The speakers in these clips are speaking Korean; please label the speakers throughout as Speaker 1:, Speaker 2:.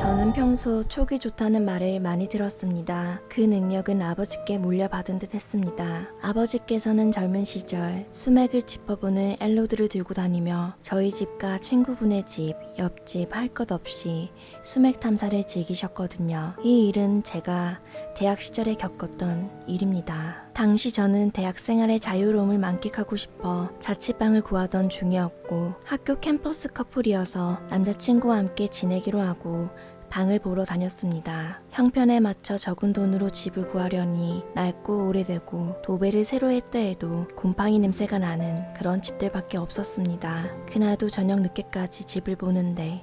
Speaker 1: 저는 평소 촉이 좋다는 말을 많이 들었습니다. 그 능력은 아버지께 물려받은 듯 했습니다. 아버지께서는 젊은 시절 수맥을 짚어보는 엘로드를 들고 다니며 저희 집과 친구분의 집, 옆집 할 것 없이 수맥 탐사를 즐기셨거든요. 이 일은 제가 대학 시절에 겪었던 일입니다. 당시 저는 대학 생활의 자유로움을 만끽하고 싶어 자취방을 구하던 중이었고 학교 캠퍼스 커플이어서 남자친구와 함께 지내기로 하고 방을 보러 다녔습니다. 형편에 맞춰 적은 돈으로 집을 구하려니 낡고 오래되고 도배를 새로 했다 해도 곰팡이 냄새가 나는 그런 집들밖에 없었습니다. 그날도 저녁 늦게까지 집을 보는데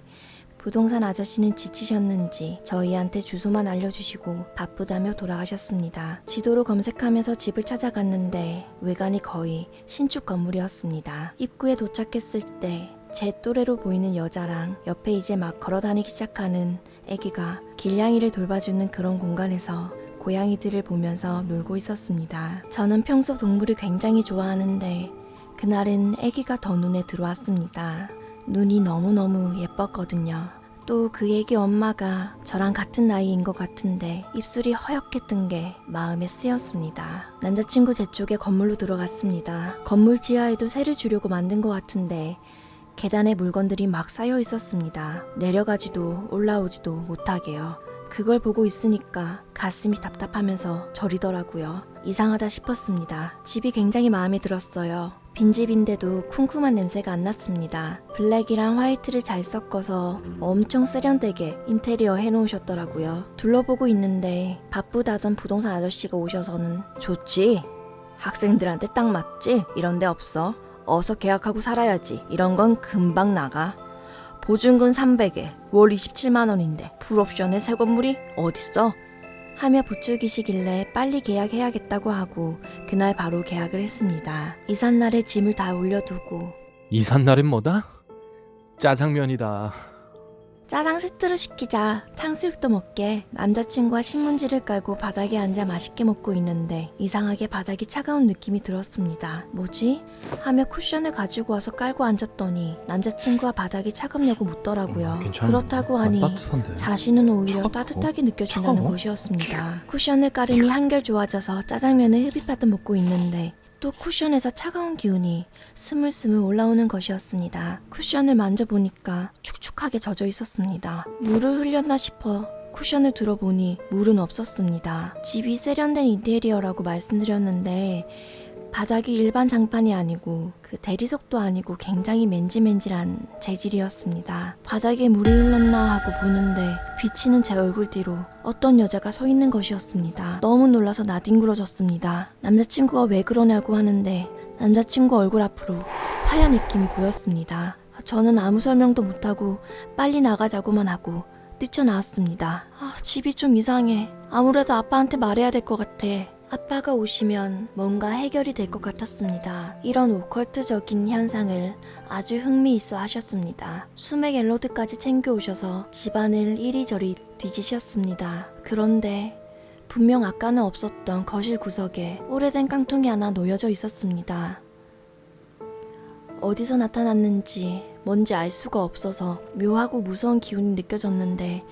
Speaker 1: 부동산 아저씨는 지치셨는지 저희한테 주소만 알려주시고 바쁘다며 돌아가셨습니다. 지도로 검색하면서 집을 찾아갔는데 외관이 거의 신축 건물이었습니다. 입구에 도착했을 때 제 또래로 보이는 여자랑 옆에 이제 막 걸어 다니기 시작하는 아기가 길냥이를 돌봐주는 그런 공간에서 고양이들을 보면서 놀고 있었습니다. 저는 평소 동물을 굉장히 좋아하는데 그날은 아기가 더 눈에 들어왔습니다. 눈이 너무너무 예뻤거든요. 또 그 애기 엄마가 저랑 같은 나이인 것 같은데 입술이 허옇게 뜬 게 마음에 쓰였습니다. 남자친구 제 쪽에 건물로 들어갔습니다. 건물 지하에도 새를 주려고 만든 것 같은데 계단에 물건들이 막 쌓여 있었습니다. 내려가지도 올라오지도 못하게요. 그걸 보고 있으니까 가슴이 답답하면서 저리더라고요. 이상하다 싶었습니다. 집이 굉장히 마음에 들었어요. 빈집인데도 쿰쿰한 냄새가 안 났습니다. 블랙이랑 화이트를 잘 섞어서 엄청 세련되게 인테리어 해놓으셨더라고요. 둘러보고 있는데 바쁘다던 부동산 아저씨가 오셔서는 좋지? 학생들한테 딱 맞지? 이런 데 없어. 어서 계약하고 살아야지. 이런 건 금방 나가. 보증금 300에 월 27만 원인데 풀옵션에 새 건물이 어딨어? 하며 부추기시길래 빨리 계약해야겠다고 하고 그날 바로 계약을 했습니다. 이삿날에 짐을 다 올려두고
Speaker 2: 이삿날은 뭐다? 짜장면이다.
Speaker 1: 짜장 세트로 시키자 탕수육도 먹게 남자친구와 신문지를 깔고 바닥에 앉아 맛있게 먹고 있는데 이상하게 바닥이 차가운 느낌이 들었습니다. 뭐지? 하며 쿠션을 가지고 와서 깔고 앉았더니 남자친구가 바닥이 차갑냐고 묻더라고요.
Speaker 2: 음, 괜찮은데.
Speaker 1: 그렇다고 하니
Speaker 2: 아, 따뜻한데.
Speaker 1: 자신은 오히려
Speaker 2: 차갑고?
Speaker 1: 따뜻하게 느껴진다는
Speaker 2: 차가워?
Speaker 1: 것이었습니다. 쿠션을 깔으니 한결 좋아져서 짜장면을 흡입하듯 먹고 있는데 또 쿠션에서 차가운 기운이 스물스물 올라오는 것이었습니다. 쿠션을 만져보니까 축 축하게 젖어 있었습니다. 물을 흘렸나 싶어 쿠션을 들어보니 물은 없었습니다. 집이 세련된 인테리어라고 말씀드렸는데 바닥이 일반 장판이 아니고 그 대리석도 아니고 굉장히 맨질맨질한 재질이었습니다. 바닥에 물이 흘렀나 하고 보는데 비치는 제 얼굴 뒤로 어떤 여자가 서 있는 것이었습니다. 너무 놀라서 나뒹굴어졌습니다. 남자친구가 왜 그러냐고 하는데 남자친구 얼굴 앞으로 하얀 입김이 보였습니다. 저는 아무 설명도 못하고 빨리 나가자고만 하고 뛰쳐나왔습니다. 아, 집이 좀 이상해. 아무래도 아빠한테 말해야 될 것 같아. 아빠가 오시면 뭔가 해결이 될 것 같았습니다. 이런 오컬트적인 현상을 아주 흥미있어 하셨습니다. 수맥 앨로드까지 챙겨오셔서 집안을 이리저리 뒤지셨습니다. 그런데 분명 아까는 없었던 거실 구석에 오래된 깡통이 하나 놓여져 있었습니다. 어디서 나타났는지 뭔지 알 수가 없어서 묘하고 무서운 기운이 느껴졌는데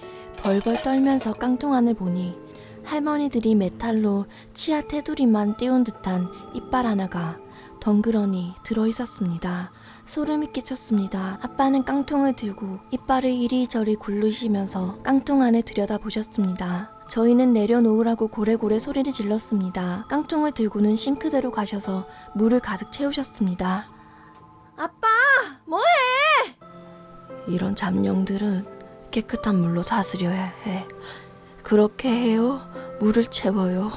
Speaker 1: 벌벌 떨면서 깡통 안을 보니 할머니들이 메탈로 치아 테두리만 띄운 듯한 이빨 하나가 덩그러니 들어 있었습니다. 소름이 끼쳤습니다. 아빠는 깡통을 들고 이빨을 이리저리 굴르시면서 깡통 안에 들여다보셨습니다. 저희는 내려놓으라고 고래고래 소리를 질렀습니다. 깡통을 들고는 싱크대로 가셔서 물을 가득 채우셨습니다. 아빠! 이런 잠룡들은 깨끗한 물로 다스려야 해. 그렇게 해요? 물을 채워요.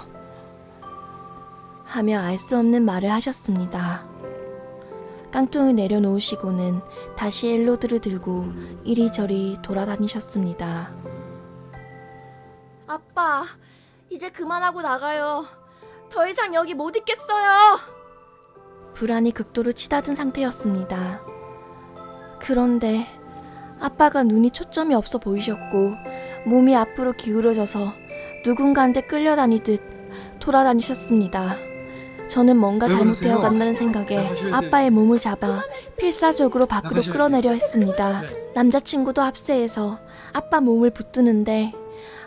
Speaker 1: 하며 알 수 없는 말을 하셨습니다. 깡통을 내려놓으시고는 다시 엘로드를 들고 이리저리 돌아다니셨습니다. 아빠, 이제 그만하고 나가요. 더 이상 여기 못 있겠어요. 불안이 극도로 치닫은 상태였습니다. 그런데 아빠가 눈이 초점이 없어 보이셨고 몸이 앞으로 기울어져서 누군가한테 끌려다니듯 돌아다니셨습니다. 저는 뭔가
Speaker 3: 왜
Speaker 1: 잘못되어? 간다는 생각에 아빠의 몸을 잡아 필사적으로 밖으로 끌어내려. 했습니다.
Speaker 3: 네.
Speaker 1: 남자친구도 합세해서 아빠 몸을 붙드는데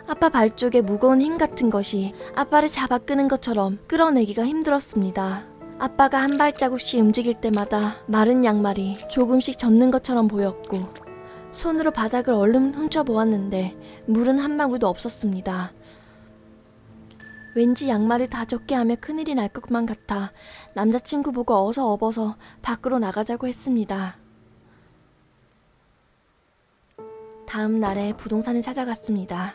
Speaker 1: 아빠 발 쪽에 무거운 힘 같은 것이 아빠를 잡아 끄는 것처럼 끌어내기가 힘들었습니다. 아빠가 한 발자국씩 움직일 때마다 마른 양말이 조금씩 젖는 것처럼 보였고 손으로 바닥을 얼른 훔쳐보았는데 물은 한 방울도 없었습니다. 왠지 양말을 다 젖게 하면 큰일이 날 것만 같아 남자친구 보고 어서 업어서 밖으로 나가자고 했습니다. 다음 날에 부동산을 찾아갔습니다.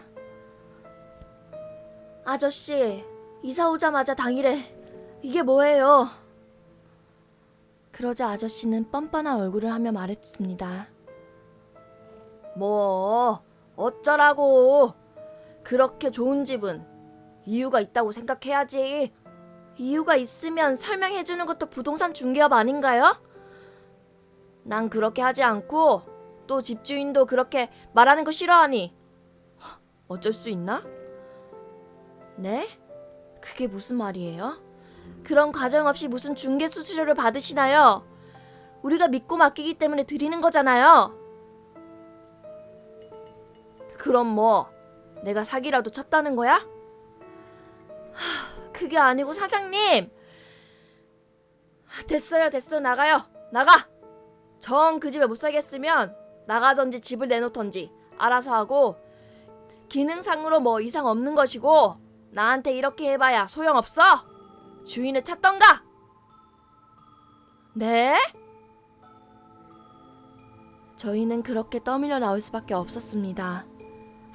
Speaker 1: 아저씨, 이사 오자마자 당일에 이게 뭐예요? 그러자 아저씨는 뻔뻔한 얼굴을 하며 말했습니다. 뭐, 어쩌라고. 그렇게 좋은 집은 이유가 있다고 생각해야지. 이유가 있으면 설명해주는 것도 부동산 중개업 아닌가요? 난 그렇게 하지 않고 또 집주인도 그렇게 말하는 거 싫어하니 헉, 어쩔 수 있나? 네? 그게 무슨 말이에요? 그런 과정 없이 무슨 중개 수수료를 받으시나요? 우리가 믿고 맡기기 때문에 드리는 거잖아요. 그럼 뭐 내가 사기라도 쳤다는 거야? 하, 그게 아니고 사장님. 됐어요, 됐어, 나가요, 나가. 정 그 집에 못 살겠으면 나가던지 집을 내놓던지 알아서 하고 기능상으로 뭐 이상 없는 것이고 나한테 이렇게 해봐야 소용없어. 주인을 찾던가. 네? 저희는 그렇게 떠밀려 나올 수밖에 없었습니다.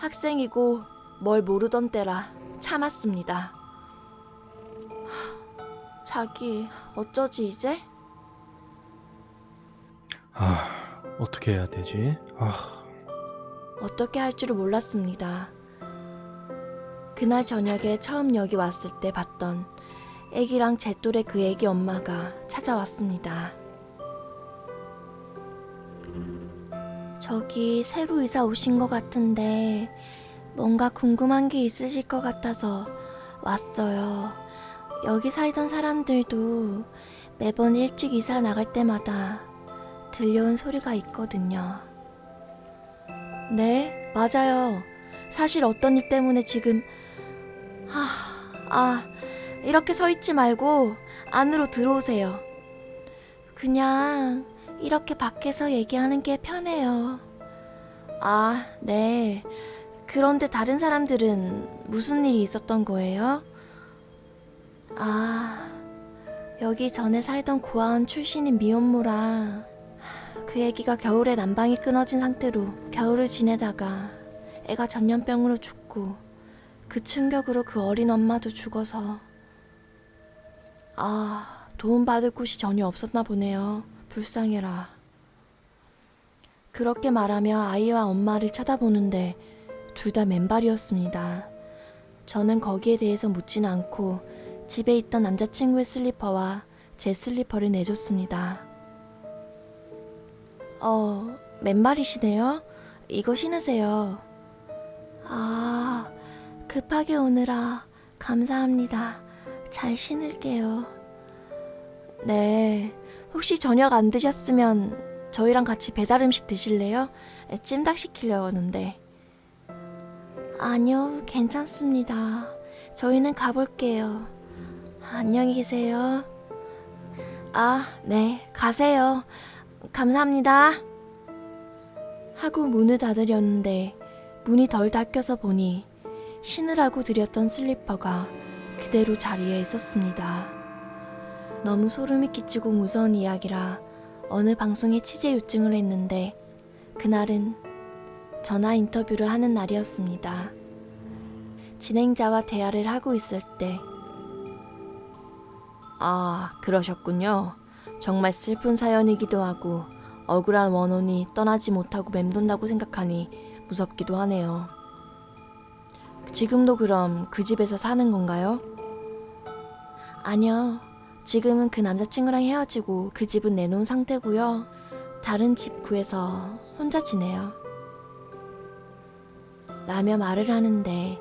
Speaker 1: 학생이고 뭘 모르던 때라 참았습니다. 하, 자기 어쩌지 이제?
Speaker 2: 아, 어떻게 해야 되지? 아,
Speaker 1: 어떻게 할 줄을 몰랐습니다. 그날 저녁에 처음 여기 왔을 때 봤던 애기랑 제 또래 그 애기 엄마가 찾아왔습니다. 저기 새로 이사 오신 것 같은데 뭔가 궁금한 게 있으실 것 같아서 왔어요. 여기 살던 사람들도 매번 일찍 이사 나갈 때마다 들려온 소리가 있거든요. 네, 맞아요. 사실 어떤 일 때문에 지금 아, 아, 이렇게 서 있지 말고 안으로 들어오세요. 그냥 이렇게 밖에서 얘기하는 게 편해요. 아, 네. 그런데 다른 사람들은 무슨 일이 있었던 거예요? 아, 여기 전에 살던 고아원 출신인 미혼모라 그 애기가 겨울에 난방이 끊어진 상태로 겨울을 지내다가 애가 전염병으로 죽고 그 충격으로 그 어린 엄마도 죽어서 아 도움받을 곳이 전혀 없었나 보네요. 불쌍해라. 그렇게 말하며 아이와 엄마를 쳐다보는데 둘 다 맨발이었습니다. 저는 거기에 대해서 묻지는 않고 집에 있던 남자친구의 슬리퍼와 제 슬리퍼를 내줬습니다. 어, 맨발이시네요? 이거 신으세요. 아, 급하게 오느라 감사합니다. 잘 신을게요. 네, 혹시 저녁 안 드셨으면 저희랑 같이 배달 음식 드실래요? 찜닭 시키려고 하는데. 아니요, 괜찮습니다. 저희는 가볼게요. 안녕히 계세요. 아, 네, 가세요. 감사합니다. 하고 문을 닫으려는데 문이 덜 닫혀서 보니 신으라고 드렸던 슬리퍼가 그대로 자리에 있었습니다. 너무 소름이 끼치고 무서운 이야기라 어느 방송에 취재 요청을 했는데 그날은 전화 인터뷰를 하는 날이었습니다. 진행자와 대화를 하고 있을 때 아, 그러셨군요. 정말 슬픈 사연이기도 하고 억울한 원혼이 떠나지 못하고 맴돈다고 생각하니 무섭기도 하네요. 지금도 그럼 그 집에서 사는 건가요? 아니요. 지금은 그 남자친구랑 헤어지고 그 집은 내놓은 상태고요. 다른 집 구해서 혼자 지내요. 라며 말을 하는데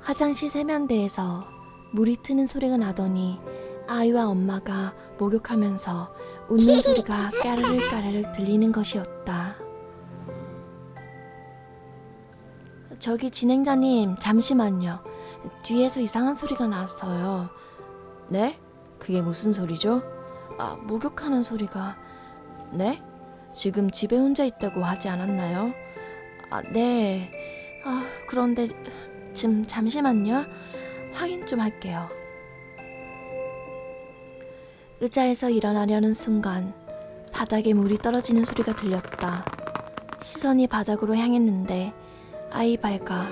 Speaker 1: 화장실 세면대에서 물이 트는 소리가 나더니 아이와 엄마가 목욕하면서 웃는 소리가 까르르 까르르 들리는 것이었다. 저기 진행자님, 잠시만요. 뒤에서 이상한 소리가 났어요. 네? 그게 무슨 소리죠? 아, 목욕하는 소리가. 네? 지금 집에 혼자 있다고 하지 않았나요? 아, 네. 아, 그런데 지금 잠시만요. 확인 좀 할게요. 의자에서 일어나려는 순간 바닥에 물이 떨어지는 소리가 들렸다. 시선이 바닥으로 향했는데 아이 발과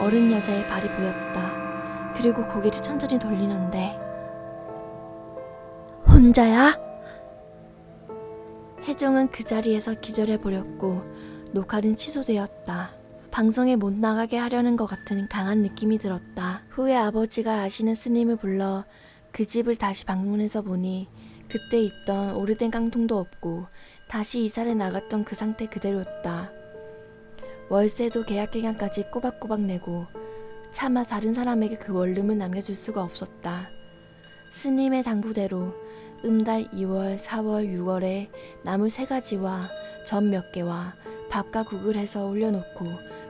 Speaker 1: 어른 여자의 발이 보였다. 그리고 고개를 천천히 돌리는데 혼자야? 혜정은 그 자리에서 기절해 버렸고 녹화는 취소되었다. 방송에 못 나가게 하려는 것 같은 강한 느낌이 들었다. 후에 아버지가 아시는 스님을 불러 그 집을 다시 방문해서 보니 그때 있던 오래된 깡통도 없고 다시 이사를 나갔던 그 상태 그대로였다. 월세도 계약 기간까지 꼬박꼬박 내고 차마 다른 사람에게 그 원룸을 남겨줄 수가 없었다. 스님의 당부대로 음달 2월, 4월, 6월에 나물 세 가지와 전 몇 개와 밥과 국을 해서 올려놓고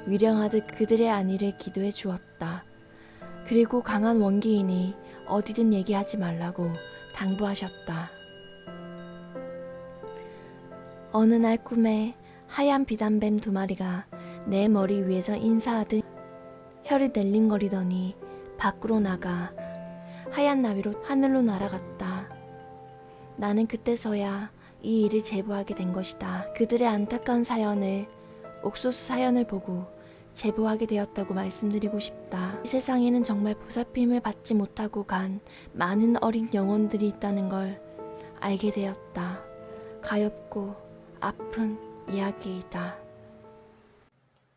Speaker 1: 위령하듯 그들의 안위를 기도해 주었다. 그리고 강한 원기인이 어디든 얘기하지 말라고 당부하셨다. 어느 날 꿈에 하얀 비단뱀 두 마리가 내 머리 위에서 인사하듯 혀를 낼름거리더니 밖으로 나가 하얀 나비로 하늘로 날아갔다. 나는 그때서야 이 일을 제보하게 된 것이다. 그들의 안타까운 사연을 옥수수 사연을 보고 제보하게 되었다고 말씀드리고 싶다. 이 세상에는 정말 보살핌을 받지 못하고 간 많은 어린 영혼들이 있다는 걸 알게 되었다. 가엽고 아픈 이야기이다.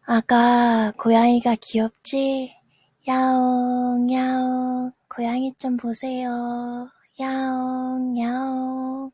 Speaker 1: 아가, 고양이가 귀엽지? 야옹, 야옹, 고양이 좀 보세요. 喵喵。